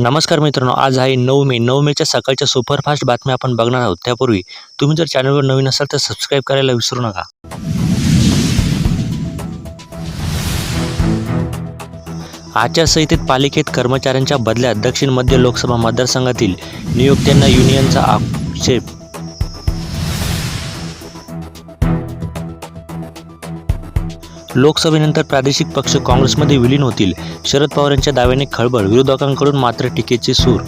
नमस्कार मित्रांनो आज आहे नऊ मे. नऊ मेच्या सकाळच्या सुपरफास्ट बातम्या आपण बघणार आहोत. त्यापूर्वी तुम्ही जर चॅनलवर नवीन असाल तर सबस्क्राईब करायला विसरू नका. आचारसंहितेत पालिकेत कर्मचाऱ्यांच्या बदल्यात दक्षिण मध्य लोकसभा मतदारसंघातील नियुक्त्यांना युनियनचा आक्षेप लोकसभेनंतर प्रादेशिक पक्ष काँग्रेसमध्ये विलीन होतील. शरद पवार यांच्या दाव्याने खळबळ विरोधकांकडून मात्र टीकेचे सूर.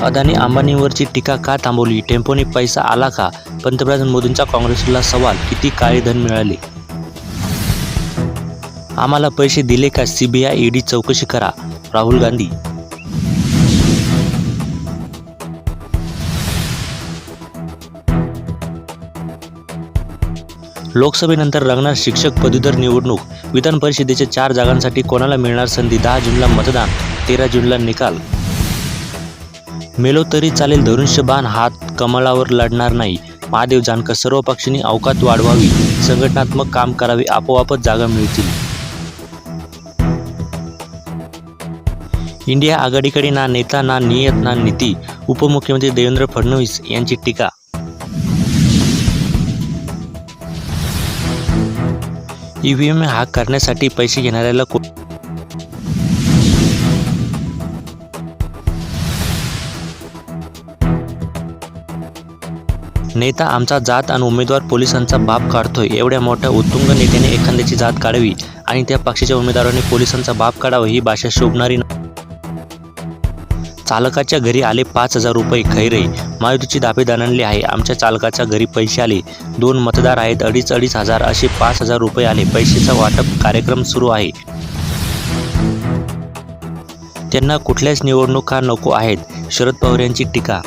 अदानी अंबानीवरची टीका का थांबवली? टेम्पोने पैसा आला का? पंतप्रधान मोदींचा काँग्रेसला सवाल किती काळे धन मिळाले? आम्हाला पैसे दिले का? सीबीआय ईडी चौकशी करा. राहुल गांधी लोकसभेनंतर रंगणार शिक्षक पदवीधर निवडणूक. विधान परिषदेच्या चार जागांसाठी कोणाला मिळणार संधी? दहा जूनला मतदान तेरा जूनला निकाल. मेलो तरी चालेल धनुष्यबाण हात कमळावर लढणार नाही. महादेव जानकर सर्व पक्षांनी अवकात वाढवावी. संघटनात्मक काम करावे आपोआपच जागा मिळतील. इंडिया आघाडीकडे ना नेता ना नियत ना नीती. उपमुख्यमंत्री देवेंद्र फडणवीस यांची टीका ईव्हीएम हा करण्यासाठी पैसे घेणाऱ्याला को नेता आमचा जात आणि उमेदवार पोलिसांचा बाप काढतोय एवढ्या मोठ्या उत्तुंग नेत्याने एखाद्याची जात काढावी आणि त्या पक्षाच्या उमेदवाराने पोलिसांचा बाप काढावा ही भाषा शोभणारी नाही. चालकाच्या घरी आले पाच हजार रुपये खैरे. मायुतीची दावेदार आणली आहे. आमच्या चालकाच्या घरी पैसे आले. दोन मतदार आहेत. अडीच अडीच हजार असे पाच हजार रुपये आले. पैशाचा वाटप कार्यक्रम सुरू आहे. त्यांना कुठल्याच निवडणुका नको आहेत. शरद पवार यांची टीका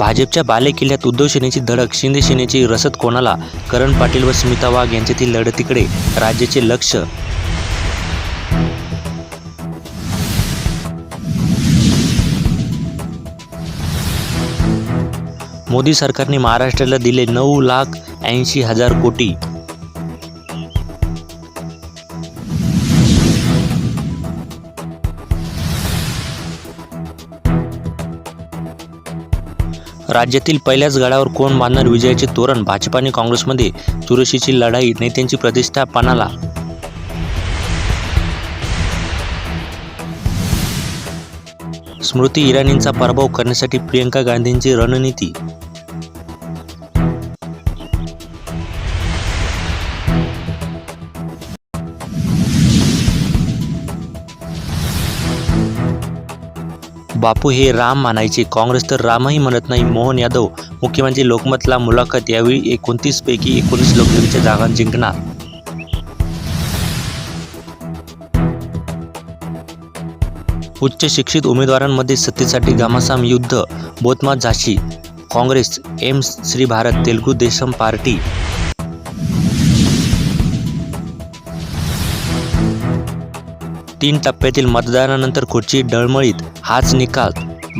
भाजपच्या बालेकिल्ल्यात उद्धव सेनेची धडक शिंदे सेनेची रसद कोणाला? करण पाटील व स्मिता वाघ यांच्यातील लढतीकडे राज्याचे लक्ष. मोदी सरकारने महाराष्ट्राला दिले नऊ लाख ऐंशी हजार कोटी. राज्यातील पहिल्याच गडावर कोण बांधणार विजयाचे तोरण? भाजप आणि काँग्रेसमध्ये चुरशीची लढाई नेत्यांची प्रतिष्ठा पणाला स्मृती इराणींचा पराभव करण्यासाठी प्रियंका गांधींची रणनीती बापू हे राम मानायचे. काँग्रेस तर रामही म्हणत नाही. मोहन यादव मुख्यमंत्री लोकमतला मुलाखत यावेळी एकोणतीस पैकी एकोणीस लोकसभेच्या जागा जिंकणार. उच्च शिक्षित उमेदवारांमध्ये सत्तेसाठी घमासाम युद्ध बोतमा झाशी. काँग्रेस एम श्री भारत तेलुगू देशम पार्टी. तीन टप्प्यातील मतदानानंतर खुर्ची डळमळीत. हाच निकाल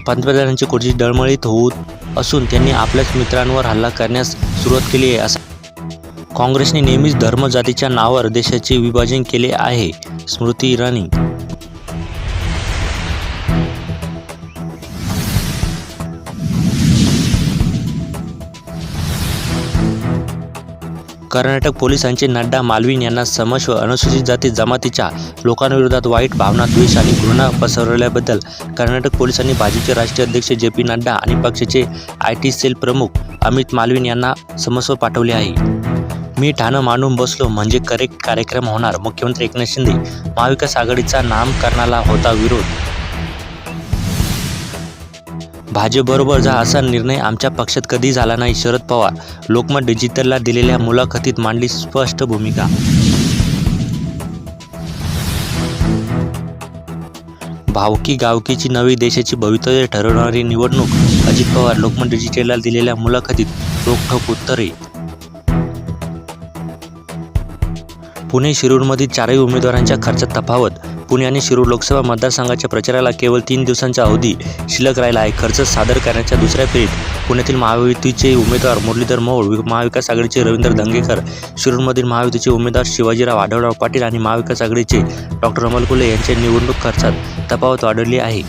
पंतप्रधानांची खुर्ची डळमळीत होत असून त्यांनी आपल्याच मित्रांवर हल्ला करण्यास सुरुवात केली आहे असा काँग्रेसने नेहमीच धर्म जातीच्या नावावर देशाचे विभाजन केले आहे. स्मृती इराणी कर्नाटक पोलिसांचे नड्डा मालवीन यांना समश व अनुसूचित जाती जमातीच्या लोकांविरोधात वाईट भावना द्वेष आणि घृणा पसरवल्याबद्दल कर्नाटक पोलिसांनी भाजपचे राष्ट्रीय अध्यक्ष जे पी नड्डा आणि पक्षाचे आय टी सेल प्रमुख अमित मालवीन यांना समस्व पाठवले आहे. मी ठाणं मांडून बसलो म्हणजे करेक्ट कार्यक्रम होणार मुख्यमंत्री एकनाथ शिंदे महाविकास आघाडीचा नामकरणाला होता विरोध भाजपबरोबर जा असा निर्णय आमच्या पक्षात कधी झाला नाही. शरद पवार लोकमत डिजिटलला दिलेल्या मुलाखतीत मांडली स्पष्ट भूमिका. भावकी गावकीची नवी देशाची भवितव्य ठरवणारी निवडणूक अजित पवार लोकमत डिजिटलला दिलेल्या मुलाखतीत रोखठोक उत्तरे. पुणे शिरूरमधील चारही उमेदवारांच्या खर्चात तफावत पुणे आणि शिरूर लोकसभा मतदारसंघाच्या प्रचाराला केवळ तीन दिवसांचा अवधी. शिल्लक राहिला आहे. खर्च सादर करण्याच्या दुसऱ्या फेरीत पुण्यातील महायुतीचे उमेदवार मुरलीधर मोहोळ महाविकास आघाडीचे रवींद्र दंगेकर शिरूरमधील महायुतीचे उमेदवार शिवाजीराव आढळराव पाटील आणि महाविकास आघाडीचे डॉक्टर अमल कुले यांच्या निवडणूक खर्चात तफावत वाढवली आहे.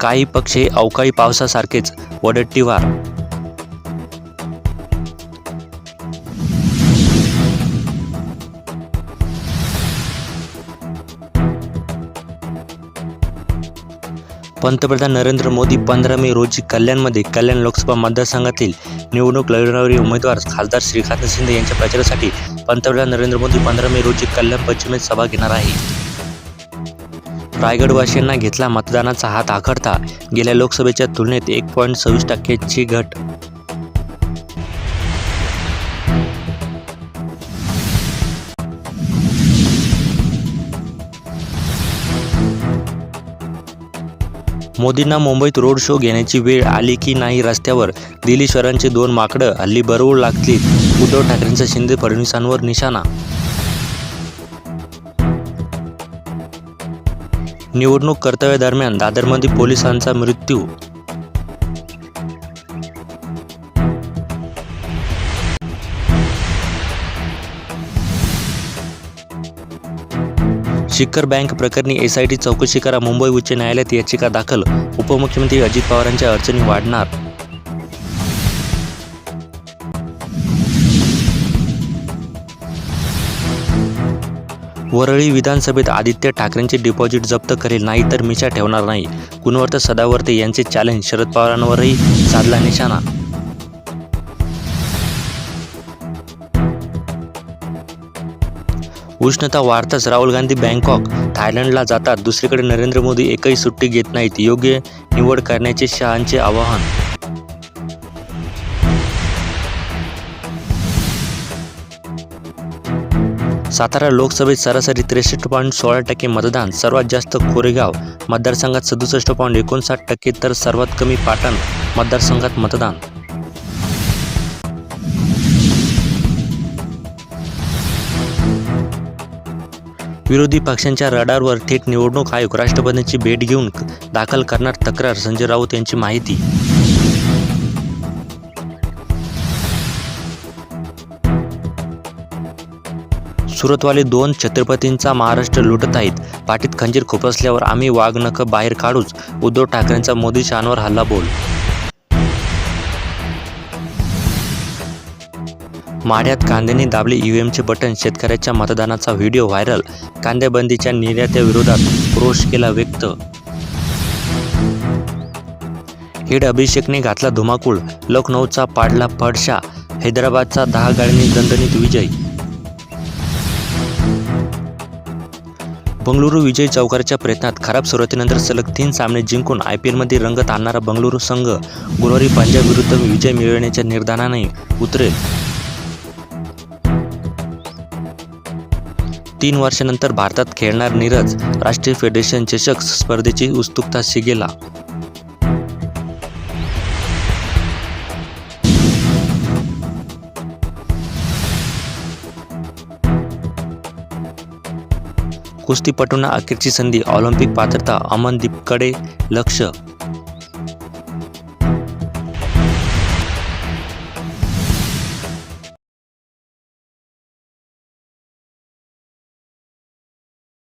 काही पक्ष अवकाळी पावसासारखेच वडट्टीवार पंतप्रधान नरेंद्र मोदी पंधरा मे रोजी कल्याणमध्ये कल्याण लोकसभा मतदारसंघातील निवडणूक लढवणारे उमेदवार खासदार श्रीकांत शिंदे यांच्या प्रचारासाठी पंतप्रधान नरेंद्र मोदी पंधरा मे रोजी कल्याण पश्चिमेत सभा घेणार आहे. रायगडवासियांना घेतला मतदानाचा हात आखडता गेल्या लोकसभेच्या तुलनेत एक पॉईंट सव्वीस टक्क्याची घट. मोदींना मुंबईत रोड शो घेण्याची वेळ आली की नाही रस्त्यावर? दिल्लीश्वरांचे दोन माकडं हल्ली बरोबर लागतील. उद्धव ठाकरेंचा शिंदे फडणवीसांवर निशाणा. निवडणूक कर्तव्यादरम्यान दादरमध्ये पोलिसांचा मृत्यू शिखर बँक प्रकरणी एसआयटी चौकशी करा. मुंबई उच्च न्यायालयात याचिका दाखल. उपमुख्यमंत्री अजित पवारांच्या अडचणी वाढणार. वरळी विधानसभेत आदित्य ठाकरेंचे डिपॉझिट जप्त करेल नाही तर मिशा ठेवणार नाही. गुणवर्त सदावर्ते यांचे चॅलेंज. शरद पवारांवरही साधला निशाणा उष्णता वाढताच राहुल गांधी बँकॉक थायलंडला जातात. दुसरीकडे नरेंद्र मोदी एकही सुट्टी घेत नाहीत. योग्य निवड करण्याचे शहांचे आवाहन. सातारा लोकसभेत सरासरी त्रेसष्ट पॉईंट सोळा टक्के मतदान सर्वात जास्त कोरेगाव मतदारसंघात सदुसष्ट पॉईंट एकोणसाठ टक्के तर सर्वात कमी पाटण मतदारसंघात मतदान. विरोधी पक्षांच्या रडारवर थेट निवडणूक आयोग राष्ट्रपतींची भेट घेऊन दाखल करणार तक्रार संजय राऊत यांची माहिती. सुरतवाले दोन छत्रपतींचा महाराष्ट्र लुटत आहेत. पाठीत खंजीर खुपसल्यावर आम्ही वाघ नख बाहेर काढूच उद्धव ठाकरेंचा मोदी शहांवर हल्ला बोल माढ्यात कांद्याने दाबले ईव्हीएमचे बटन शेतकऱ्याच्या मतदानाचा व्हिडिओ व्हायरल कांद्याबंदीच्या निर्यात्याविरोधात रोष केला व्यक्त. हेड अभिषेकने घातला धुमाकूळ लखनौचा पाडला फडशा हैदराबादचा दहा गाड्यांनी दणदणीत विजय. बंगळुरू विजय चौकारच्या प्रयत्नात खराब सुरुवातीनंतर सलग तीन सामने जिंकून आय पी एलमध्ये रंगत आणणारा बंगळुरू संघ गुरुवारी पंजाब विरुद्ध विजय मिळवण्याच्या निर्धाराने उतरेल. तीन वर्षानंतर भारतात खेळणार नीरज राष्ट्रीय फेडरेशन चषक स्पर्धेची उत्सुकता शिगेला कुस्तीपटूंना अखेरची संधी ऑलिम्पिक पात्रता अमनदीपकडे लक्ष